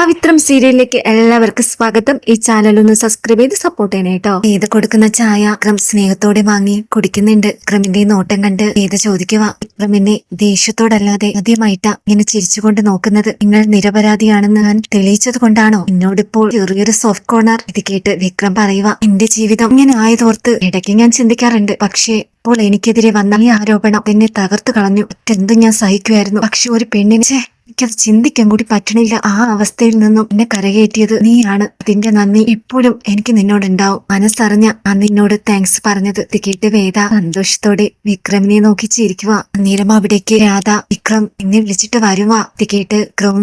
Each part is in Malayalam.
പവിത്രം സീരിയലിലേക്ക് എല്ലാവർക്കും സ്വാഗതം. ഈ ചാനൽ ഒന്ന് സബ്സ്ക്രൈബ് ചെയ്ത് സപ്പോർട്ട് ചെയ്യണേ കേട്ടോ ഏത് കൊടുക്കുന്ന ചായ ക്രം സ്നേഹത്തോടെ വാങ്ങി കുടിക്കുന്നുണ്ട്. ക്രമിന്റെ നോട്ടം കണ്ട് ഏത് ചോദിക്കുക ക്രമിനെ ദേഷ്യത്തോടല്ലാതെ ആദ്യമായിട്ടാ ഇങ്ങനെ ചിരിച്ചുകൊണ്ട് നോക്കുന്നത്. നിങ്ങൾ നിരപരാധിയാണെന്ന് ഞാൻ തെളിയിച്ചത് കൊണ്ടാണോ? എന്നോടിപ്പോൾ ചെറിയൊരു സോഫ്റ്റ് കോർണർ ഇത് കേട്ട് വിക്രം പറയുക എന്റെ ജീവിതം ഇങ്ങനെ ആയതോർത്ത് ഇടയ്ക്ക് ഞാൻ ചിന്തിക്കാറുണ്ട്. പക്ഷേ ഇപ്പോൾ എനിക്കെതിരെ വന്ന ഈ ആരോപണം എന്നെ തകർത്തു കളഞ്ഞു. എന്തും ഞാൻ സഹിക്കുമായിരുന്നു പക്ഷെ ഒരു പെണ്ണിനെ എനിക്കത് ചിന്തിക്കാൻ കൂടി പറ്റണില്ല. ആ അവസ്ഥയിൽ നിന്നും എന്നെ കരകയറ്റിയത് നീയാണ്. അതിന്റെ നന്ദി ഇപ്പോഴും എനിക്ക് നിന്നോട് ഉണ്ടാവും മനസ്സറിഞ്ഞ ആ നിന്നോട് താങ്ക്സ് പറഞ്ഞത് ഇത് കേട്ട് വേദ. സന്തോഷത്തോടെ വിക്രമിനെ നോക്കി ചിരിക്കുക. നീരമ അവിടേക്ക് രാധ വിക്രം എന്നെ വിളിച്ചിട്ട് വരുക ഇത് കേട്ട്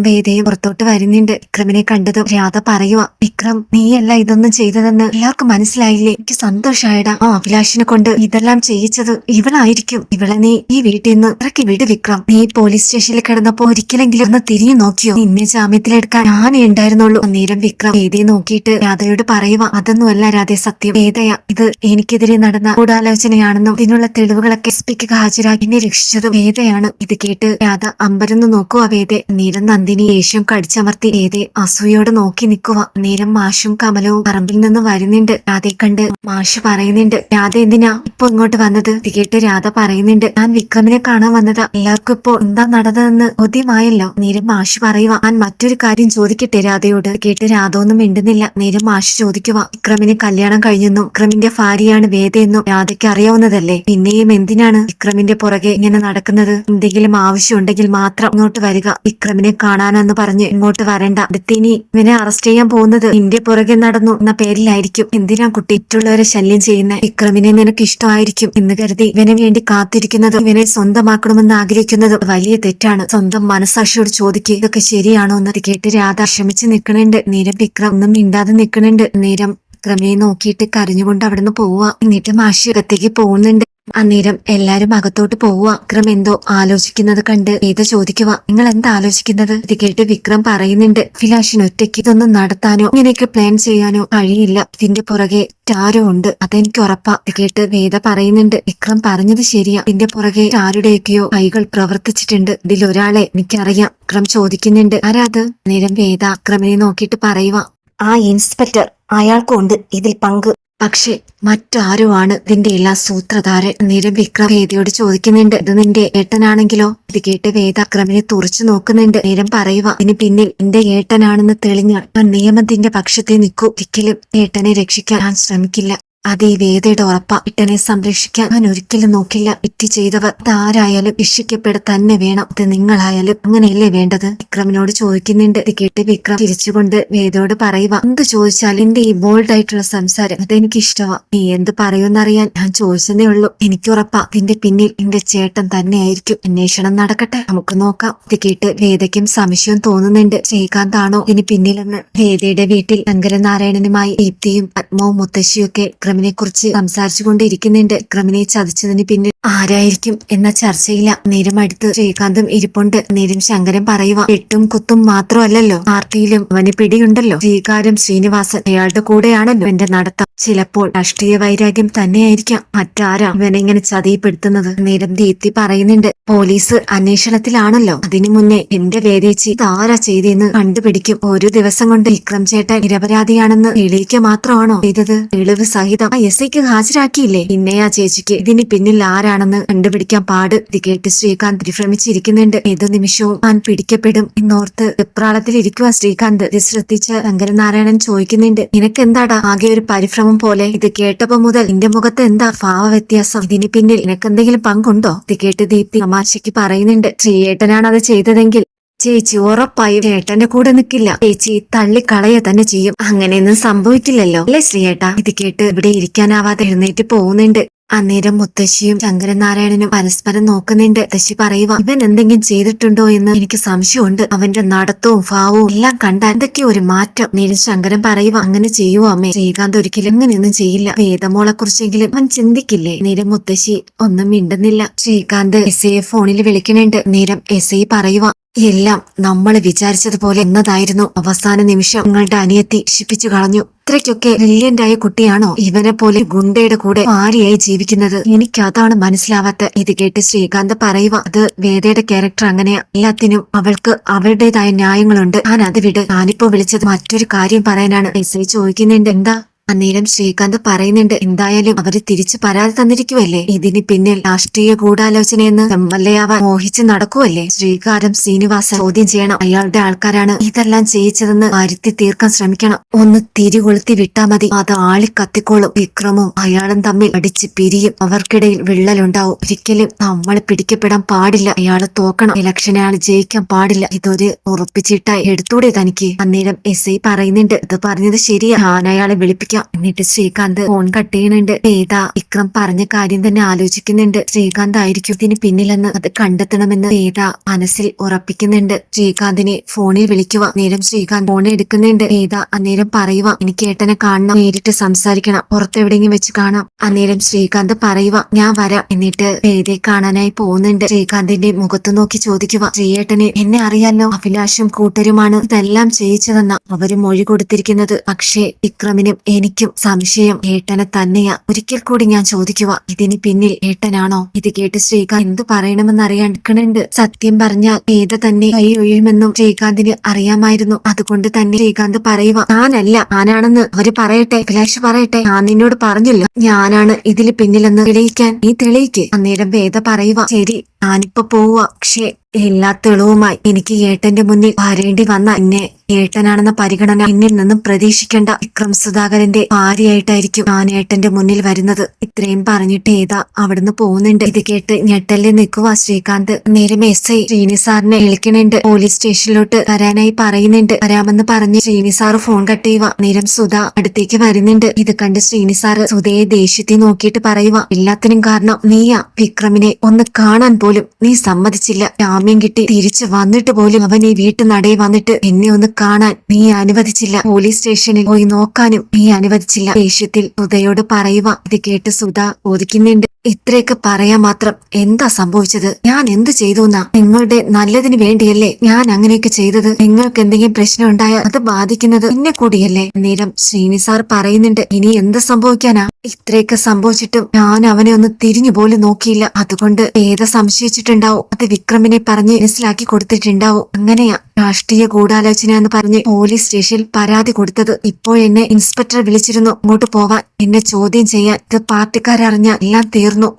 വേദയും പുറത്തോട്ട് വരുന്നുണ്ട്. വിക്രമിനെ കണ്ടതും രാധ പറയുക വിക്രം നീയല്ല ഇതൊന്നും ചെയ്തതെന്ന് എല്ലാവർക്കും മനസ്സിലായില്ലേ? എനിക്ക് സന്തോഷായടാ. ആ അഭിലാഷിനെ കൊണ്ട് ഇതെല്ലാം ചെയ്യിച്ചത് ഇവളായിരിക്കും. ഇവളെ നീ ഈ വീട്ടിൽ നിന്ന് ഇറക്കി വിട് വിക്രം. നീ പോലീസ് സ്റ്റേഷനിൽ കിടന്നപ്പോ ഒരിക്കലെങ്കിലും ഒന്ന് തിരിഞ്ഞു നോക്കിയോ? നിന്നെ ജാമ്യത്തിലെടുക്കാൻ ഞാൻ ഉണ്ടായിരുന്നുള്ളൂ. അന്നേരം വിക്രം വേദയെ നോക്കിയിട്ട് രാധയോട് പറയുക അതൊന്നുമല്ല രാധ സത്യം. വേദയ ഇത്? എനിക്കെതിരെ നടന്ന ഗൂഢാലോചനയാണെന്നും ഇതിനുള്ള തെളിവുകളൊക്കെ എസ് പിക്ക് ഹാജരാക്കി എന്നെ രക്ഷിച്ചത് വേദയാണ് ഇത് കേട്ട് രാധ അമ്പരന്ന് നോക്കുക വേദ. നീരം നന്ദിനി യേശും കടിച്ചമർത്തി വേദയെ അസൂയോടെ നോക്കി നിൽക്കുക നേരം മാഷും കമലവും പറമ്പിൽ നിന്ന് വരുന്നുണ്ട്. രാധയെ കണ്ട് മാഷ് പറയുന്നുണ്ട് രാധ എന്തിനാ ഇപ്പൊ ഇങ്ങോട്ട് വന്നത്? ഇത് കേട്ട് രാധ പറയുന്നുണ്ട് ഞാൻ വിക്രമിനെ കാണാൻ വന്നതാ. എല്ലാവർക്കും ഇപ്പോ എന്താ നടന്നതെന്ന് ബോധ്യമായല്ലോ. നേരം മാഷ് പറയുക ഞാൻ മറ്റൊരു കാര്യം ചോദിക്കട്ടെ രാധയോട്? കേട്ട് രാധ ഒന്നും മിണ്ടുന്നില്ല. നേരം മാഷ് ചോദിക്കുക വിക്രമിന് കല്യാണം കഴിഞ്ഞെന്നും വിക്രമിന്റെ ഭാര്യയാണ് വേദയെന്നും രാധയ്ക്ക് അറിയാവുന്നതല്ലേ? പിന്നെയും എന്തിനാണ് വിക്രമിന്റെ പുറകെ ഇങ്ങനെ നടക്കുന്നത്? എന്തെങ്കിലും ആവശ്യമുണ്ടെങ്കിൽ മാത്രം ഇങ്ങോട്ട് വരിക. വിക്രമിനെ കാണാനെന്ന് പറഞ്ഞ് ഇങ്ങോട്ട് വരണ്ട. അടുത്തിനി ഇവനെ അറസ്റ്റ് ചെയ്യാൻ പോകുന്നത് നിന്റെ പുറകെ നടന്നു എന്ന പേരിലായിരിക്കും. എന്തിനാ കുട്ടി മറ്റുള്ളവരെ ശല്യം ചെയ്യുന്ന? വിക്രമിനെ നിനക്ക് ഇഷ്ടമായിരിക്കും എന്ന് കരുതി ഇവനെ വേണ്ടി കാത്തിരിക്കുന്നത് ഇവനെ സ്വന്തമാക്കണമെന്ന് ആഗ്രഹിക്കുന്നത് വലിയ തെറ്റാണ്. സ്വന്തം മനസാക്ഷിയോട് ചോദിക്കുക ഇതൊക്കെ ശരിയാണോ എന്നത് കേട്ട് രാധ ക്ഷമിച്ച് നിൽക്കണുണ്ട് നേരം വിക്രം ഒന്നും മിണ്ടാതെ നിൽക്കണുണ്ട് നേരം വിക്രമിനെ നോക്കിയിട്ട് കരഞ്ഞുകൊണ്ട് അവിടുന്ന് പോവുക. എന്നിട്ട് മാഷി അകത്തേക്ക് പോകുന്നുണ്ട്. അന്നേരം എല്ലാരും അകത്തോട്ട് പോവുക. വിക്രം എന്തോ ആലോചിക്കുന്നത് കണ്ട് ഗീത ചോദിക്കുക നിങ്ങൾ എന്താ ആലോചിക്കുന്നത്? ഇത് കേട്ട് വിക്രം പറയുന്നുണ്ട് ഫിലാഷിൻ ഒറ്റയ്ക്ക് ഇതൊന്നും നടത്താനോ ഇങ്ങനെയൊക്കെ പ്ലാൻ ചെയ്യാനോ കഴിയില്ല. ഇതിന്റെ പുറകെ ടാരോ ഉണ്ട് അതെനിക്ക് ഉറപ്പാ. ഇത് കേട്ട് വേദ പറയുന്നുണ്ട് വിക്രം പറഞ്ഞത് ശരിയാ. ഇതിന്റെ പുറകെ ആരുടെയൊക്കെയോ കൈകൾ പ്രവർത്തിച്ചിട്ടുണ്ട്. ഇതിലൊരാളെ എനിക്കറിയാം. വിക്രം ചോദിക്കുന്നുണ്ട് ആരാത് നേരം വേദ അക്രമിനെ നോക്കിയിട്ട് പറയുക ആ ഇൻസ്പെക്ടർ. അയാൾക്കുണ്ട് ഇതിൽ പങ്ക്. പക്ഷെ മറ്റാരോ ആണ് ഇതിന്റെ എല്ലാ സൂത്രധാരൻ നേരം വിക്രം വേദയോട് ചോദിക്കുന്നുണ്ട്. ഇത് നിന്റെ ഏട്ടനാണെങ്കിലോ? ഇത് കേട്ട് വേദ അക്രമിനെ തുറച്ചു നോക്കുന്നുണ്ട്. നേരം പറയുക ഇതിന് പിന്നിൽ എന്റെ ഏട്ടനാണെന്ന് തെളിഞ്ഞാൽ നിയമത്തിന്റെ പക്ഷത്തെ നിൽക്കൂ. ഒരിക്കലും ഏട്ടനെ രക്ഷിക്കാൻ ഞാൻ ശ്രമിക്കില്ല. അത് വേദയുടെ ഉറപ്പ. ഇട്ടനെ സംരക്ഷിക്കാൻ ഞാൻ ഒരിക്കലും നോക്കില്ല. തെറ്റ് ചെയ്തവർ ആരായാലും ശിക്ഷിക്കപ്പെട തന്നെ വേണം. അത് നിങ്ങളായാലും അങ്ങനെയല്ലേ വേണ്ടത്? വിക്രമിനോട് ചോദിക്കുന്നുണ്ട്. ഇത് കേട്ട് വിക്രം തിരിച്ചുകൊണ്ട് വേദയോട് പറയുക എന്ത് ചോദിച്ചാൽ എന്റെ ഈ ബോൾഡ് ആയിട്ടുള്ള സംസാരം അതെനിക്ക് ഇഷ്ടമാ നീ എന്ത് പറയുമെന്നറിയാൻ ഞാൻ ചോദിച്ചതേ ഉള്ളൂ. എനിക്ക് ഉറപ്പാ. ഇതിന്റെ പിന്നിൽ എന്റെ ചേട്ടൻ തന്നെയായിരിക്കും. അന്വേഷണം നടക്കട്ടെ. നമുക്ക് നോക്കാം. ഇത് കേട്ട് വേദയ്ക്കും സംശയം തോന്നുന്നുണ്ട്. ശ്രീകാന്ത് ആണോ ഇതിന് പിന്നിലെന്ന്? വേദയുടെ വീട്ടിൽ ശങ്കരനാരായണനുമായി ദീപ്തിയും പത്മവും മുത്തശ്ശിയും ഒക്കെ വിക്രമിനെ കുറിച്ച് സംസാരിച്ചുകൊണ്ടിരിക്കുന്നുണ്ട്. വിക്രമിനെ ചതിച്ചതിന് പിന്നിൽ ആരായിരിക്കും എന്ന ചർച്ചയില്ല. നേരം അടുത്ത് ശ്രീകാന്തും ഇരിപ്പുണ്ട്. നേരം ശങ്കരൻ പറയുക എട്ടും കുത്തും മാത്രമല്ലല്ലോ. പാർട്ടിയിലും അവന് പിടിയുണ്ടല്ലോ. ശ്രീകാരം ശ്രീനിവാസൻ അയാളുടെ കൂടെയാണല്ലോ എന്റെ നടത്തം. ചിലപ്പോൾ രാഷ്ട്രീയ വൈരാഗ്യം തന്നെയായിരിക്കാം. മറ്റാരാ ഇവനെങ്ങനെ ചതിയപ്പെടുത്തുന്നത് നേരം ദീപ്തി പറയുന്നുണ്ട് പോലീസ് അന്വേഷണത്തിലാണല്ലോ. അതിനു മുന്നേ എന്റെ വേദേച്ചി ഇതാരാ ചെയ്തെന്ന് കണ്ടുപിടിക്കും. ഒരു ദിവസം കൊണ്ട് വിക്രം ചേട്ടൻ നിരപരാധിയാണെന്ന് തെളിയിക്കുക മാത്രമാണോ ചെയ്തത്? തെളിവ് സഹിതം ആ എസ് ഐക്ക് ഹാജരാക്കിയില്ലേ? പിന്നെ ആ ചേച്ചിക്ക് ഇതിന് പിന്നിൽ ആരാണെന്ന് കണ്ടുപിടിക്കാൻ പാട്. ഇത് കേട്ട് ശ്രീകാന്ത് വിഭ്രമിച്ചിരിക്കുന്നുണ്ട്. ഏതു നിമിഷവും താൻ പിടിക്കപ്പെടും എന്നോർത്ത് വെപ്രാളത്തിൽ ഇരിക്കുക ശ്രീകാന്ത്. ഇത് ശ്രദ്ധിച്ച് ശങ്കരനാരായണൻ ചോദിക്കുന്നുണ്ട് നിനക്ക് എന്താടാ ആകെ ഒരു പരിഭ്രമം പോലെ? ഇത് കേട്ടപ്പോ മുതൽ നിന്റെ മുഖത്ത് എന്താ ഭാവ വ്യത്യാസം ഇതിന് പിന്നിൽ നിനക്കെന്തെങ്കിലും പങ്കുണ്ടോ? ഇത് കേട്ട് ദീപ്തി തമാശയ്ക്ക് പറയുന്നുണ്ട് ശ്രീയേട്ടനാണ് അത് ചെയ്തതെങ്കിൽ ചേച്ചി ഉറപ്പായും ചേട്ടന്റെ കൂടെ നിൽക്കില്ല ചേച്ചി തള്ളിക്കളയ തന്നെ ചെയ്യും. അങ്ങനെയൊന്നും സംഭവിക്കില്ലല്ലോ. അല്ലേ ശ്രീയേട്ടാ? ഇത് കേട്ട് ഇവിടെ ഇരിക്കാനാവാതെ എഴുന്നേറ്റ് പോകുന്നുണ്ട്. അന്നേരം മുത്തശ്ശിയും ശങ്കരനാരായണനും പരസ്പരം നോക്കുന്നുണ്ട്. മുത്തശ്ശി പറയുക ഇവൻ എന്തെങ്കിലും ചെയ്തിട്ടുണ്ടോ എന്ന് എനിക്ക് സംശയമുണ്ട്. അവന്റെ നടത്തവും ഭാവവും എല്ലാം കണ്ടാൽ എന്തൊക്കെയോ ഒരു മാറ്റം? നേരം ശങ്കരൻ പറയുക അങ്ങനെ ചെയ്യുവോ അമ്മേ? ശ്രീകാന്ത് ഒരിക്കലും അങ്ങനെയൊന്നും ചെയ്യില്ല. വേദമോളെ കുറിച്ചെങ്കിലും അവൻ ചിന്തിക്കില്ലേ? നേരം മുത്തശ്ശി ഒന്നും മിണ്ടുന്നില്ല. ശ്രീകാന്ത് എസ് ഫോണിൽ വിളിക്കുന്നുണ്ട്. നേരം എസ് ഐ പറയുക എല്ലാം നമ്മൾ വിചാരിച്ചതുപോലെ എന്നതായിരുന്നു അവസാന നിമിഷം. നിങ്ങളുടെ അനിയത്തി ശിപ്പിച്ചു കളഞ്ഞു. ഇത്രയ്ക്കൊക്കെ ആയ കുട്ടിയാണോ? ഇവനെ പോലെ ഗുണ്ടയുടെ കൂടെ ഭാര്യയായി ജീവിക്കുന്നത്? എനിക്ക് അതാണ് മനസ്സിലാവാത്ത. ഇത് കേട്ട് ശ്രീകാന്ത് പറയുക അത് വേദയുടെ ക്യാരക്ടർ അങ്ങനെയാ. എല്ലാത്തിനും അവൾക്ക് അവളുടേതായ ന്യായങ്ങളുണ്ട്. ഞാൻ അത് വിട്. ഞാനിപ്പോ വിളിച്ചത് മറ്റൊരു കാര്യം പറയാനാണ്. മെസ്സേജ് ചോദിക്കുന്നുണ്ട്. എന്താ? അന്നേരം ശ്രീകാന്ത് പറയുന്നുണ്ട് എന്തായാലും അവർ തിരിച്ചു പരാതി തന്നിരിക്കുവല്ലേ? ഇതിന് പിന്നിൽ രാഷ്ട്രീയ ഗൂഢാലോചനയെന്ന് ആവാൻ മോഹിച്ച് നടക്കുവല്ലേ? ശ്രീകാരം ശ്രീനിവാസ ചോദ്യം ചെയ്യണം. അയാളുടെ ആൾക്കാരാണ് ഇതെല്ലാം ചെയ്യിച്ചതെന്ന് വരുത്തി തീർക്കാൻ ശ്രമിക്കണം. ഒന്ന് തിരികൊളുത്തി വിട്ടാ മതി. അത് ആളി കത്തിക്കോളും. വിക്രമും അയാളും തമ്മിൽ അടിച്ച് പിരിയും. അവർക്കിടയിൽ വിള്ളലുണ്ടാവും. ഒരിക്കലും നമ്മൾ പിടിക്കപ്പെടാൻ പാടില്ല. അയാൾ തോക്കണം. ഇലക്ഷൻ അയാൾ ജയിക്കാൻ പാടില്ല. ഇതൊരു ഉറപ്പിച്ചിട്ടായി. എടുത്തൂടെ തനിക്ക്. അന്നേരം എസ് ഐ പറയുന്നുണ്ട് ഇത് പറഞ്ഞത് ശരിയാ. ഞാൻ അയാളെ വിളിപ്പിക്കാം. എന്നിട്ട് ശ്രീകാന്ത് ഫോൺ കട്ട് ചെയ്യണുണ്ട് വേദ വിക്രം പറഞ്ഞ കാര്യം തന്നെ ആലോചിക്കുന്നുണ്ട്. ശ്രീകാന്ത് ആയിരിക്കും ഇതിന് പിന്നിലെന്ന് അത് കണ്ടെത്തണമെന്ന് വേദ മനസ്സിൽ ഉറപ്പിക്കുന്നുണ്ട്. ശ്രീകാന്തിനെ ഫോണിൽ വിളിക്കുക. നേരം ശ്രീകാന്ത് ഫോൺ എടുക്കുന്നുണ്ട്. വേദ അന്നേരം പറയുക എനിക്ക് ഏട്ടനെ കാണണം. നേരിട്ട് സംസാരിക്കണം. പുറത്തെവിടെയെങ്കിലും വെച്ച് കാണാം. അന്നേരം ശ്രീകാന്ത് പറയുക ഞാൻ വരാം. എന്നിട്ട് വേദയെ കാണാനായി പോകുന്നുണ്ട്. ശ്രീകാന്തിന്റെ മുഖത്ത് നോക്കി ചോദിക്കുക ശ്രീയേട്ടനെ എന്നെ അറിയാലോ? അഭിലാഷും കൂട്ടരുമാണ്. ഇതെല്ലാം ചെയ്യിച്ചതെന്ന അവർ മൊഴി കൊടുത്തിരിക്കുന്നത്. പക്ഷേ വിക്രമിനും സംശയം. ഏട്ടനെ തന്നെയാ. ഒരിക്കൽ കൂടി ഞാൻ ചോദിക്കുക ഇതിന് പിന്നിൽ ഏട്ടനാണോ? ഇത് കേട്ട് ശ്രീകാന്ത് എന്തു പറയണമെന്ന് അറിയാണ്ട് സത്യം പറഞ്ഞാൽ ഏത തന്നെ കൈ ഒഴിയുമെന്നും ശ്രീകാന്തിന് അറിയാമായിരുന്നു. അതുകൊണ്ട് തന്നെ ശ്രീകാന്ത് പറയുക ഞാനല്ല. ഞാനാണെന്ന് അവർ പറയട്ടെ. അഭിലാഷ് പറയട്ടെ. ഞാൻ നിന്നോട് പറഞ്ഞില്ല. ഞാനാണ് ഇതിൽ പിന്നിലെന്ന് തെളിയിക്കാൻ. നീ തെളിയിക്ക്. അന്നേരം വേദ പറയുക ശരി. ഞാനിപ്പോ പോവുക പക്ഷേ എല്ലാ തെളിവുമായി എനിക്ക് ഏട്ടന്റെ മുന്നിൽ വരേണ്ടി വന്ന എന്നെ ഏട്ടനാണെന്ന പരിഗണന എന്നിൽ നിന്നും പ്രതീക്ഷിക്കേണ്ട വിക്രം സുധാകരന്റെ ഭാര്യയായിട്ടായിരിക്കും ഞാൻ ഏട്ടന്റെ മുന്നിൽ വരുന്നത്. ഇത്രയും പറഞ്ഞിട്ട് ഏതാ അവിടുന്ന് പോകുന്നുണ്ട്? ഇത് കേട്ട് ഞെട്ടലിൽ നിൽക്കുക ശ്രീകാന്ത്. നേരം എസ് ഐ ശ്രീനി സാറിനെ വിളിക്കണുണ്ട്. പോലീസ് സ്റ്റേഷനിലോട്ട് വരാനായി പറയുന്നുണ്ട്. വരാമെന്ന് പറഞ്ഞ് ശ്രീനി സാറ് ഫോൺ കട്ട് ചെയ്യുക. നേരം സുധ അടുത്തേക്ക് വരുന്നുണ്ട്. ഇത് കണ്ട് ശ്രീനി സാറ് സുധയെ ദേഷ്യത്തിൽ നോക്കിയിട്ട് പറയുക എല്ലാത്തിനും കാരണം നീയാ. വിക്രമിനെ ഒന്ന് കാണാൻ പോലും നീ സമ്മതിച്ചില്ല. ജാമ്യം കിട്ടി തിരിച്ചു വന്നിട്ട് പോലും അവൻ ഈ വീട്ടു നടയിൽ വന്നിട്ട് എന്നെ ഒന്ന് കാണാൻ നീ അനുവദിച്ചില്ല. പോലീസ് സ്റ്റേഷനിൽ പോയി നോക്കാനും നീ അനുവദിച്ചില്ല. ദേഷ്യത്തിൽ സുധയോട് പറയുക ഇത് കേട്ട് സുധ ഒതുക്കുന്നുണ്ട് ഇത്രയൊക്കെ പറയാൻ മാത്രം എന്താ സംഭവിച്ചത്? ഞാൻ എന്ത് ചെയ്തു എന്നാ നിങ്ങളുടെ നല്ലതിന് വേണ്ടിയല്ലേ ഞാൻ അങ്ങനെയൊക്കെ ചെയ്തത്? നിങ്ങൾക്ക് എന്തെങ്കിലും പ്രശ്നം ഉണ്ടായാൽ അത് ബാധിക്കുന്നത് എന്നെ കൂടിയല്ലേ? നേരം ശ്രീനി സാർ പറയുന്നുണ്ട് ഇനി എന്ത് സംഭവിക്കാനാ? ഇത്രയൊക്കെ സംഭവിച്ചിട്ടും ഞാൻ അവനെ ഒന്ന് തിരിഞ്ഞു പോലും നോക്കിയില്ല. അതുകൊണ്ട് ഏത സംശയിച്ചിട്ടുണ്ടാവും? അത് വിക്രമിനെ പറഞ്ഞ് മനസ്സിലാക്കി കൊടുത്തിട്ടുണ്ടാവും. അങ്ങനെയാ രാഷ്ട്രീയ ഗൂഢാലോചന എന്ന് പറഞ്ഞ് പോലീസ് സ്റ്റേഷനിൽ പരാതി കൊടുത്തത്. ഇപ്പോൾ എന്നെ ഇൻസ്പെക്ടർ വിളിച്ചിരുന്നു അങ്ങോട്ട് പോവാൻ. എന്നെ ചോദ്യം ചെയ്യാൻ ഇത് പാർട്ടിക്കാരറിഞ്ഞ എല്ലാം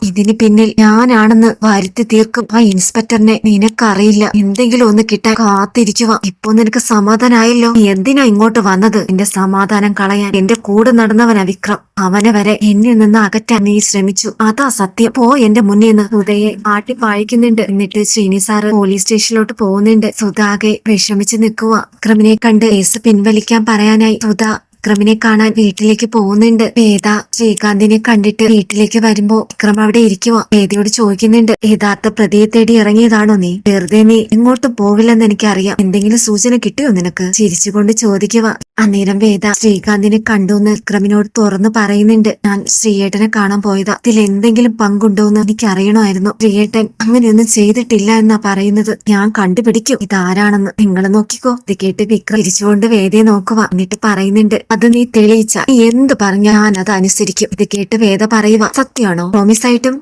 ഇതിന് പിന്നിൽ ഞാനാണെന്ന് വരുത്തി തീർക്കും. ആ ഇൻസ്പെക്ടറിനെ നിനക്കറിയില്ല. എന്തെങ്കിലും ഒന്ന് കിട്ടാൻ കാത്തിരിക്കുക ഇപ്പൊ നിനക്ക് സമാധാനായല്ലോ. എന്തിനാ ഇങ്ങോട്ട് വന്നത്? എന്റെ സമാധാനം കളയാൻ എന്റെ കൂടെ നടന്നവനാ വിക്രം അവനെ വരെ എന്നിൽ നിന്ന് അകറ്റാൻ നീ ശ്രമിച്ചു. അതാ സത്യം. പോ എന്റെ മുന്നിൽ നിന്ന്. സുധയെ ആട്ടി പായിക്കുന്നുണ്ട്. എന്നിട്ട് ശ്രീനി സാറ് പോലീസ് സ്റ്റേഷനിലോട്ട് പോകുന്നുണ്ട്. സുധാകെ വിഷമിച്ച് നിൽക്കുക വിക്രമിനെ കണ്ട് കേസ് പിൻവലിക്കാൻ പറയാനായി. സുധ വിക്രമിനെ കാണാൻ വീട്ടിലേക്ക് പോകുന്നുണ്ട്. വേദ ശ്രീകാന്തിനെ കണ്ടിട്ട് വീട്ടിലേക്ക് വരുമ്പോ വിക്രം അവിടെ ഇരിക്കുക വേദയോട് ചോദിക്കുന്നുണ്ട് യഥാർത്ഥ പ്രതിയെ തേടി ഇറങ്ങിയതാണോ നീ? വെറുതെ നീ എങ്ങോട്ടും പോവില്ലെന്ന് എനിക്കറിയാം. എന്തെങ്കിലും സൂചന കിട്ടിയോ നിനക്ക്? ചിരിച്ചുകൊണ്ട് ചോദിക്കുക അന്നേരം വേദ ശ്രീകാന്തിനെ കണ്ടു എന്ന് വിക്രമിനോട് തുറന്നു പറയുന്നുണ്ട് ഞാൻ ശ്രീയേട്ടനെ കാണാൻ പോയതാ. ഇതിൽ എന്തെങ്കിലും പങ്കുണ്ടോ എന്ന് എനിക്ക് അറിയണമായിരുന്നു ശ്രീയേട്ടൻ അങ്ങനെയൊന്നും ചെയ്തിട്ടില്ല എന്നാ പറയുന്നത്. ഞാൻ കണ്ടുപിടിക്കും. ഇതാരാണെന്ന് നിങ്ങൾ നോക്കിക്കോ. ഇത് കേട്ട് വിക്രം തിരിച്ചുകൊണ്ട് വേദയെ നോക്കുക എന്നിട്ട് പറയുന്നുണ്ട് അത് നീ തെളിയിച്ച. നീ എന്ത് പറഞ്ഞ ഞാൻ അത് അനുസരിക്കും. ഇത് കേട്ട് വേദ പറയുക സത്യമാണോ? പ്രോമിസ് ആയിട്ടും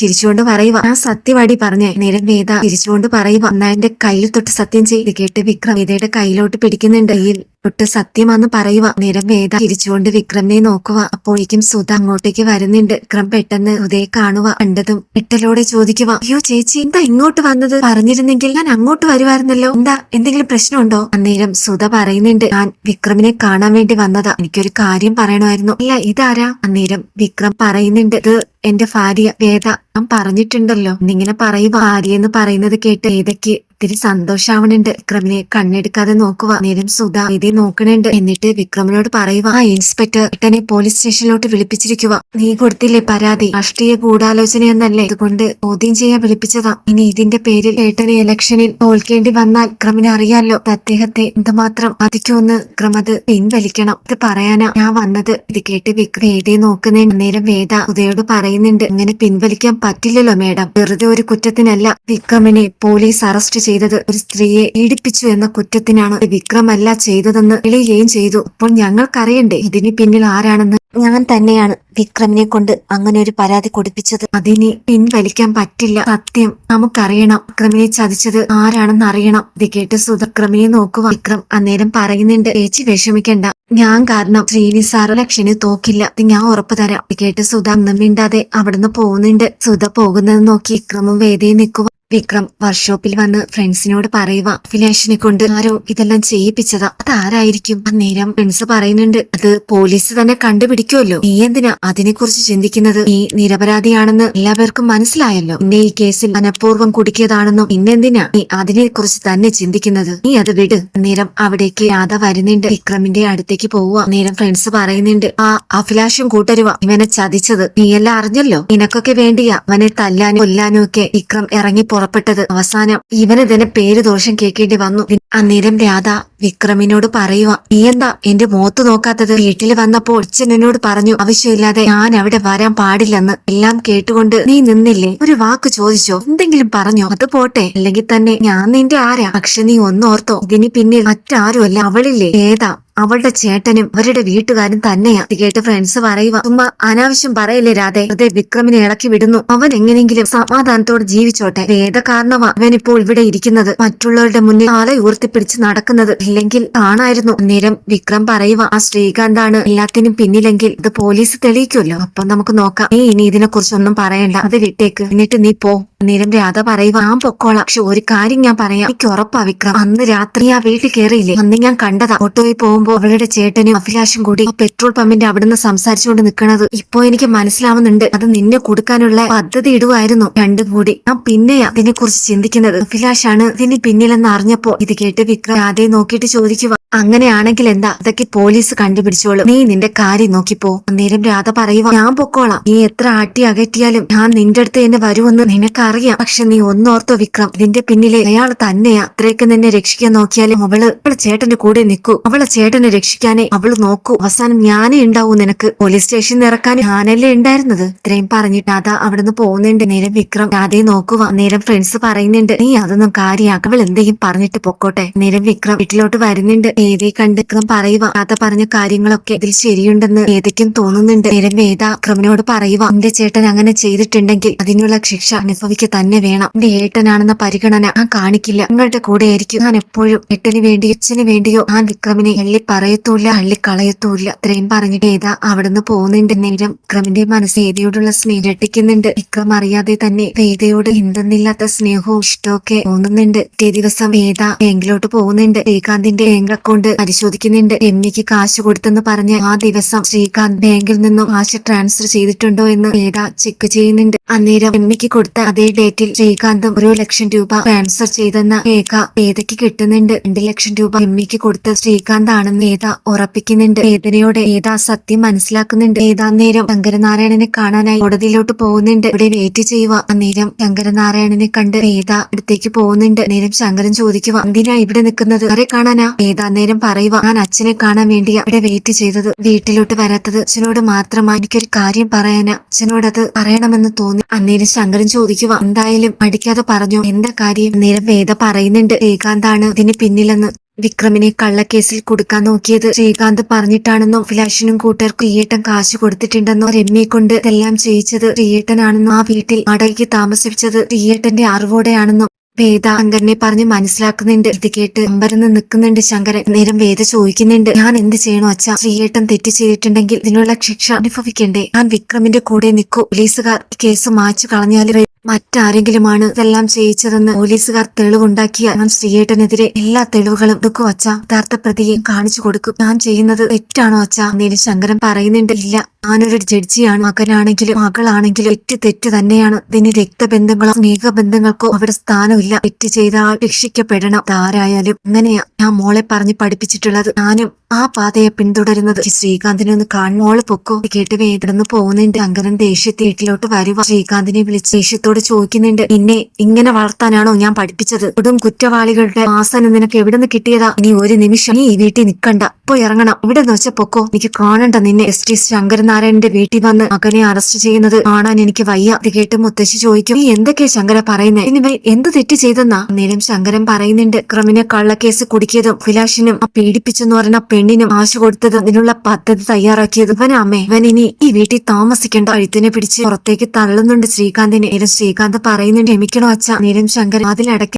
ചിരിച്ചുകൊണ്ട് പറയുക ആ സത്യവാടി പറഞ്ഞേ നേരം വേദ ചിരിച്ചുകൊണ്ട് പറയുക എന്നാ എന്റെ കയ്യിൽ തൊട്ട് സത്യം ചെയ്ത് കേട്ട് വിക്രം വേദയുടെ കയ്യിലോട്ട് പിടിക്കുന്നുണ്ട്. കയ്യിൽ തൊട്ട് സത്യമാന്ന് പറയുക നേരം വേദ തിരിച്ചുകൊണ്ട് വിക്രമിനെ നോക്കുക അപ്പോഴേക്കും സുധ അങ്ങോട്ടേക്ക് വരുന്നുണ്ട്. വിക്രം പെട്ടെന്ന് ഉദയെ കാണുക കണ്ടതും പെട്ടലോടെ ചോദിക്കുക അയ്യോ ചേച്ചി എന്താ ഇങ്ങോട്ട് വന്നത്? പറഞ്ഞിരുന്നെങ്കിൽ ഞാൻ അങ്ങോട്ട് വരുമായിരുന്നല്ലോ എന്താ എന്തെങ്കിലും പ്രശ്നമുണ്ടോ? അന്നേരം സുധ പറയുന്നുണ്ട്. ഞാൻ വിക്രമിനെ കാണാൻ വേണ്ടി വന്നതാ. എനിക്കൊരു കാര്യം പറയണമായിരുന്നു. അല്ല ഇതാരാ? അന്നേരം വിക്രം പറയുന്നുണ്ട്. ഇത് എന്റെ ഭാര്യ വേദ ഞാൻ പറഞ്ഞിട്ടുണ്ടല്ലോ. എന്നിങ്ങനെ പറയുക ഭാര്യ എന്ന് പറയുന്നത് കേട്ട് വേദയ്ക്ക് ഒത്തിരി സന്തോഷാവണുണ്ട്. വിക്രമിനെ കണ്ണെടുക്കാതെ നോക്കുക നേരം സുധ ഇതേ നോക്കണുണ്ട്. എന്നിട്ട് വിക്രമിനോട് പറയുക ആ ഇൻസ്പെക്ടർ ഏട്ടനെ പോലീസ് സ്റ്റേഷനിലോട്ട് വിളിപ്പിച്ചിരിക്കുക നീ കൊടുത്തില്ലേ പരാതി? രാഷ്ട്രീയ ഗൂഢാലോചനയെന്നല്ലേ? അതുകൊണ്ട് ചോദ്യം ചെയ്യാൻ വിളിപ്പിച്ചതാ. ഇനി ഇതിന്റെ പേരിൽ ഏട്ടനെ ഇലക്ഷനിൽ തോൽക്കേണ്ടി വന്നാൽ വിക്രമിനെ അറിയാലോ. അദ്ദേഹത്തെ എന്തുമാത്രം ബാധിക്കുമെന്ന് വിക്രം അത് പിൻവലിക്കണം. ഇത് പറയാനാ ഞാൻ വന്നത്. ഇത് കേട്ട് വിക്രം ഏതേ നോക്കുന്നേ നേരം വേദ സുധയോട് പറയുന്നു പറയുന്നുണ്ട്. അങ്ങനെ പിൻവലിക്കാൻ പറ്റില്ലല്ലോ മേഡം. വെറുതെ ഒരു കുറ്റത്തിനല്ല വിക്രമിനെ പോലീസ് അറസ്റ്റ് ചെയ്തത്. ഒരു സ്ത്രീയെ പീഡിപ്പിച്ചു എന്ന കുറ്റത്തിനാണ് വിക്രമല്ല ചെയ്തതെന്ന് തെളിയുകയും ചെയ്തു. അപ്പോൾ ഞങ്ങൾക്കറിയണ്ടേ ഇതിന് പിന്നിൽ ആരാണെന്ന്. ഞാൻ തന്നെയാണ് വിക്രമിനെ കൊണ്ട് അങ്ങനെ ഒരു പരാതി കൊടുപ്പിച്ചത്. അതിനെ പിൻവലിക്കാൻ പറ്റില്ല. സത്യം നമുക്കറിയണം. വിക്രമിനെ ചതിച്ചത് ആരാണെന്ന് അറിയണം. ഇത് കേട്ട് സുധക്രമിനെ നോക്കുക വിക്രം അന്നേരം പറയുന്നുണ്ട്. ചേച്ചി വിഷമിക്കണ്ട. ഞാൻ കാരണം ശ്രീനിസാറ സാറ് ലക്ഷ്യന് തോക്കില്ല. ഞാൻ ഉറപ്പ് തരാം. കേട്ട് സുധ അന്നും മിണ്ടാതെ അവിടുന്ന് പോകുന്നുണ്ട്. സുധ പോകുന്നത് നോക്കി വിക്രമും വേദിയിൽ നിൽക്കുക വിക്രം വർക്ക്ഷോപ്പിൽ വന്ന് ഫ്രണ്ട്സിനോട് പറയുക അഭിലാഷിനെ കൊണ്ട് ആരോ ഇതെല്ലാം ചെയ്യിപ്പിച്ചതാ. അതാരായിരിക്കും? അന്നേരം ഫ്രണ്ട്സ് പറയുന്നുണ്ട് അത് പോലീസ് തന്നെ കണ്ടുപിടിക്കുമല്ലോ നീ എന്തിനാ അതിനെക്കുറിച്ച് ചിന്തിക്കുന്നത്? നീ നിരപരാധിയാണെന്ന് എല്ലാവർക്കും മനസ്സിലായല്ലോ. നിന്നെ ഈ കേസിൽ മനഃപൂർവം കുടുക്കിയതാണെന്നും പിന്നെന്തിനാ നീ അതിനെക്കുറിച്ച് തന്നെ ചിന്തിക്കുന്നത്? നീ അത് വിട്. അന്നേരം അവിടേക്ക് രാധ വരുന്നുണ്ട്. വിക്രമിന്റെ അടുത്തേക്ക് പോവുക അന്നേരം ഫ്രണ്ട്സ് പറയുന്നുണ്ട് ആ അഭിലാഷും കൂട്ടരുവ. ഇവനെ ചതിച്ചത്. നീയെല്ലാം അറിഞ്ഞല്ലോ? നിനക്കൊക്കെ വേണ്ടിയാ. അവനെ തല്ലാനും കൊല്ലാനും ഒക്കെ വിക്രം ഇറങ്ങി പുറപ്പെട്ടത്. അവസാനം ഇവന് തന്നെ പേര് ദോഷം കേൾക്കേണ്ടി വന്നു അന്നേരം രാധ വിക്രമിനോട് പറയുക നീ എന്താ എന്റെ മുഖത്ത് നോക്കാത്തത്? വീട്ടിൽ വന്നപ്പോൾ അച്ഛൻ എന്നോട് പറഞ്ഞു ആവശ്യമില്ലാതെ ഞാൻ അവിടെ വരാൻ പാടില്ലെന്ന് എല്ലാം കേട്ടുകൊണ്ട് നീ നിന്നില്ലേ? ഒരു വാക്ക് ചോദിച്ചോ? എന്തെങ്കിലും പറഞ്ഞോ? അത് പോട്ടെ. അല്ലെങ്കിൽ തന്നെ ഞാൻ നിന്റെ ആരാ? പക്ഷെ നീ ഒന്നോർത്തോ? ഇതിന് പിന്നിൽ മറ്റാരുമല്ല അവളില്ലേ? ഏതാ? അവളുടെ ചേട്ടനും അവരുടെ വീട്ടുകാരും തന്നെയാ. കേട്ട് ഫ്രണ്ട്സ് പറയുക ചുമ്മാ അനാവശ്യം പറയില്ലേ രാധെ? വെറുതെ വിക്രമിനെ ഇളക്കി വിടുന്നു. അവൻ എങ്ങനെയെങ്കിലും സമാധാനത്തോടെ ജീവിച്ചോട്ടെ. വേദ കാരണമാ അവനിപ്പോൾ ഇവിടെ ഇരിക്കുന്നത്? മറ്റുള്ളവരുടെ മുന്നിൽ ആളെ ഉയർത്തിപ്പിടിച്ച് നടക്കുന്നത് ഇല്ലെങ്കിൽ കാണായിരുന്നു അന്നേരം വിക്രം പറയുക ആ ശ്രീകാന്താണ് എല്ലാത്തിനും പിന്നിലെങ്കിൽ ഇത് പോലീസ് തെളിയിക്കുമല്ലോ. അപ്പൊ നമുക്ക് നോക്കാം. നീ ഇനി ഇതിനെ കുറിച്ചൊന്നും പറയണ്ട. അത് വിട്ടേക്ക്. എന്നിട്ട് നീ പോ. അന്നേരം രാധ പറയുക ഞാൻ പൊക്കോളാം. പക്ഷെ ഒരു കാര്യം ഞാൻ പറയാം. എനിക്ക് ഉറപ്പാ വിക്രം. അന്ന് രാത്രി ആ വീട്ടിൽ കയറിയില്ലേ അന്ന് ഞാൻ കണ്ടതാ. ഓട്ടോയിൽ പോകുമ്പോ അവളുടെ ചേട്ടനും അഭിലാഷും കൂടി പെട്രോൾ പമ്പിന്റെ അവിടുന്ന് സംസാരിച്ചുകൊണ്ട് നിൽക്കണത് ഇപ്പോ എനിക്ക് മനസ്സിലാവുന്നുണ്ട്. അത് നിന്നെ കൊടുക്കാനുള്ള പദ്ധതി ഇടുവായിരുന്നു. രണ്ടും കൂടി. ഞാൻ പിന്നെയാ ഇതിനെ കുറിച്ച് ചിന്തിക്കുന്നത്. അഭിലാഷാണ് ഇതിന് പിന്നിലെന്ന് അറിഞ്ഞപ്പോ ഇത് കേട്ട് വിക്രം രാധയെ നോക്കിയിട്ട് ചോദിക്കുക അങ്ങനെയാണെങ്കിൽ എന്താ? അതൊക്കെ പോലീസ് കണ്ടുപിടിച്ചോളും. നീ നിന്റെ കാര്യം നോക്കിപ്പോ. അന്നേരം രാധ പറയുക ഞാൻ പൊക്കോളാം. നീ എത്ര ആട്ടി അകറ്റിയാലും ഞാൻ നിന്റെ അടുത്ത് തന്നെ വരുമെന്ന് നിനക്കറിയാം. പക്ഷെ നീ ഒന്നോർത്തോ വിക്രം. ഇതിന്റെ പിന്നിലെ അയാൾ തന്നെയാ. അത്രയൊക്കെ നിന്നെ രക്ഷിക്കാൻ നോക്കിയാലും അവൾ അവളെ ചേട്ടന്റെ കൂടെ നിൽക്കൂ അവളെ ചേട്ടനെ രക്ഷിക്കാനേ അവൾ നോക്കൂ. അവസാനം ഞാനേ ഉണ്ടാവൂ നിനക്ക്. പോലീസ് സ്റ്റേഷനിൽ ഇറക്കാൻ ഞാനല്ലേ ഉണ്ടായിരുന്നത്? ഇത്രയും പറഞ്ഞിട്ട് രാധ അവിടുന്ന് പോകുന്നുണ്ട്. നേരം വിക്രം രാധയെ നോക്കുക നേരം ഫ്രണ്ട്സ് പറയുന്നുണ്ട് നീ അതൊന്നും കാര്യമാക്കവൾ എന്തെങ്കിലും പറഞ്ഞിട്ട് പൊക്കോട്ടെ. നേരം വിക്രം വീട്ടിലോട്ട് വരുന്നുണ്ട്. വേദയെ കണ്ട് വിക്രം പറയുക പറഞ്ഞ കാര്യങ്ങളൊക്കെ ഇതിൽ ശരിയുണ്ടെന്ന് വേദയ്ക്കും തോന്നുന്നുണ്ട്. നേരം വേദ വിക്രമിനോട് പറയുക എന്റെ ചേട്ടൻ അങ്ങനെ ചെയ്തിട്ടുണ്ടെങ്കിൽ അതിനുള്ള ശിക്ഷ അനുഭവിക്കുക തന്നെ വേണം. എന്റെ ഏട്ടനാണെന്ന പരിഗണന ഞാൻ കാണിക്കില്ല. നിങ്ങളുടെ കൂടെ ആയിരിക്കും ഞാൻ എപ്പോഴും. ഏട്ടന് വേണ്ടിയോ അച്ഛന് വേണ്ടിയോ ഞാൻ വിക്രമിനെ അള്ളി പറയത്തൂല്ല അള്ളി കളയത്തൂല്ല ഇത്രയും പറഞ്ഞിട്ട് വേദ അവിടുന്ന് പോകുന്നുണ്ട്. നേരം വിക്രമിന്റെ മനസ്സ് വേദയോടുള്ള സ്നേഹം ഇരട്ടിക്കുന്നുണ്ട്. വിക്രം അറിയാതെ തന്നെ വേദയോട് എന്തെന്നില്ലാത്ത സ്നേഹവും ഇഷ്ടമൊക്കെ തോന്നുന്നുണ്ട്. ഇതേ ദിവസം വേദ ബാങ്കിലോട്ട് പോകുന്നുണ്ട്. ശ്രീകാന്തിന്റെ ബാങ്ക് അക്കൗണ്ട് പരിശോധിക്കുന്നുണ്ട്. രമ്യക്ക് കാശ് കൊടുത്തെന്ന് പറഞ്ഞ് ആ ദിവസം ശ്രീകാന്ത് ബാങ്കിൽ നിന്നും കാശ് ട്രാൻസ്ഫർ ചെയ്തിട്ടുണ്ടോ എന്ന് വേദ ചെക്ക് ചെയ്യുന്നുണ്ട്. അന്നേരം രമ്യക്ക് കൊടുത്ത അതേ ഡേറ്റിൽ ശ്രീകാന്തും ഒരു ലക്ഷം രൂപ ട്രാൻസ്ഫർ ചെയ്തെന്ന രേഖ വേദയ്ക്ക് കിട്ടുന്നുണ്ട്? രണ്ട് ലക്ഷം രൂപ രമ്യക്ക് കൊടുത്ത ശ്രീകാന്ത് ആണെന്ന് വേദ ഉറപ്പിക്കുന്നുണ്ട്. വേദനയോടെ വേദ സത്യം മനസ്സിലാക്കുന്നുണ്ട്. വേദ നേരം ശങ്കരനാരായണനെ കാണാനായി കോടതിയിലോട്ട് പോകുന്നുണ്ട്. ഇവിടെ വെയിറ്റ് ചെയ്യുക. അന്നേരം ശങ്കരനാരായണനെ കണ്ട് വേദ അടുത്തേക്ക് പോകുന്നുണ്ട്. നേരം ശങ്കരൻ ചോദിക്കുക എന്തിനാ ഇവിടെ നിൽക്കുന്നത്? ആരെ കാണാനാ? വേദ നേരം പറയുക ഞാൻ അച്ഛനെ കാണാൻ വേണ്ടി അവിടെ വെയിറ്റ് ചെയ്തത് വീട്ടിലോട്ട് വരാത്തത്. അച്ഛനോട് മാത്രമായി എനിക്കൊരു കാര്യം പറയാന്. അച്ഛനോട് അത് പറയണമെന്ന് തോന്നി. അന്നേരം ശങ്കരൻ ചോദിക്കുക എന്തായാലും പഠിക്കാതെ പറഞ്ഞു? എന്താ കാര്യം? അന്നേരം വേദ പറയുന്നുണ്ട് ഏകാന്താണ് ഇതിന് പിന്നിലെന്ന്. വിക്രമിനെ കള്ളക്കേസിൽ കൊടുക്കാൻ നോക്കിയത്. ശ്രീകാന്ത് പറഞ്ഞിട്ടാണെന്നും അഭിലാഷിനും കൂട്ടർക്കും ഈയേട്ടൻ കാശ് കൊടുത്തിട്ടുണ്ടെന്നും രമ്യെ കൊണ്ട് ഇതെല്ലാം ചെയ്യിച്ചത് ശ്രീയേട്ടനാണെന്നോ ആ വീട്ടിൽ അടയ്ക്ക് താമസിപ്പിച്ചത് ശ്രീയേട്ടന്റെ അറിവോടെയാണെന്നോ വേദ പറഞ്ഞ് മനസ്സിലാക്കുന്നുണ്ട്. ഇത് കേട്ട് അമ്പരന്ന് നിൽക്കുന്നുണ്ട് ശങ്കരൻ. നേരം വേദ ചോദിക്കുന്നുണ്ട് ഞാൻ എന്ത് ചെയ്യണോ അച്ഛ? ശ്രീയേട്ടൻ തെറ്റ് ചെയ്തിട്ടുണ്ടെങ്കിൽ ഇതിനുള്ള ശിക്ഷ അനുഭവിക്കണ്ടേ? ഞാൻ വിക്രമിന്റെ കൂടെ നിൽക്കൂ. പോലീസുകാർ കേസ് മാച്ചു കളഞ്ഞാൽ മറ്റാരെങ്കിലുമാണ് ഇതെല്ലാം ചെയ്യിച്ചതെന്ന് പോലീസുകാർ തെളിവുണ്ടാക്കിയ ഞാൻ ശ്രീയേട്ടനെതിരെ എല്ലാ തെളിവുകളും എടുക്കും അച്ഛ. യഥാർത്ഥ പ്രതിയെ കാണിച്ചു കൊടുക്കും. ഞാൻ ചെയ്യുന്നത് തെറ്റാണോ അച്ഛ? എന്നതിന് ശങ്കരൻ പറയുന്നുണ്ട് ഞാനൊരു ജഡ്ജിയാണ് മകനാണെങ്കിലും മകളാണെങ്കിലും തെറ്റ് തെറ്റ് തന്നെയാണ്. ഇതിന് രക്തബന്ധങ്ങളോ സ്നേഹബന്ധങ്ങൾക്കോ അവിടെ സ്ഥാനമില്ല. തെറ്റ് ചെയ്താൽ രക്ഷിക്കപ്പെടണം. ആരായാലും അങ്ങനെയാ ഞാൻ മോളെ പറഞ്ഞ് പഠിപ്പിച്ചിട്ടുള്ളത്. ഞാനും ആ പാതയെ പിന്തുടരുന്നത്. ശ്രീകാന്തിനെ ഒന്ന് കാണും. മോൾ പൊക്കോ. കേട്ട് വേദന പോകുന്നുണ്ട്. ശങ്കരൻ ദേഷ്യത്തെ വീട്ടിലോട്ട് വരുവാ. ശ്രീകാന്തിനെ വിളിച്ച് ദേഷ്യത്തോട് ശങ്കരനോട് ചോദിക്കുന്നുണ്ട് നിന്നെ ഇങ്ങനെ വളർത്താനാണോ ഞാൻ പഠിപ്പിച്ചത്? കൊടും കുറ്റവാളികളുടെ ആസനം നിനക്ക് എവിടെ നിന്ന് കിട്ടിയതാ? ഇനി ഒരു നിമിഷം നീ ഈ വീട്ടിൽ നിൽക്കണ്ട. ഇപ്പൊ ഇറങ്ങണം. ഇവിടെ നിന്ന് വെച്ച പൊക്കോ? എനിക്ക് കാണണ്ട നിന്നെ. എസ് ടി ശങ്കരനാരായണന്റെ വീട്ടിൽ വന്ന് മകനെ അറസ്റ്റ് ചെയ്യുന്നത് കാണാൻ എനിക്ക് വയ്യ. ഇത് കേട്ട് മുത്തശ്ശി ചോദിക്കും നീ എന്തൊക്കെയാ ശങ്കര പറയുന്നേ? ഇനി ഇവൻ എന്ത് തെറ്റ് ചെയ്തെന്നാ? അന്നേരം ശങ്കരൻ പറയുന്നുണ്ട് ക്രമിനെ കള്ളക്കേസ് കുടിക്കിയതും അഭിലാഷിനും ആ പീഡിപ്പിച്ചെന്ന് പറഞ്ഞ പെണ്ണിനും ആശ കൊടുത്തത് അതിനുള്ള പദ്ധതി തയ്യാറാക്കിയത് അമ്മേ. ഇവൻ ഇനി ഈ വീട്ടിൽ താമസിക്കേണ്ട. കഴുത്തിനെ പിടിച്ച് പുറത്തേക്ക് തള്ളുന്നുണ്ട് ശ്രീകാന്തിനെ. ശ്രീകാന്ത് പറയുന്നുണ്ട് ക്ഷമിക്കണോ അച്ഛ? നീരം ശങ്കർ അതിലടക്കി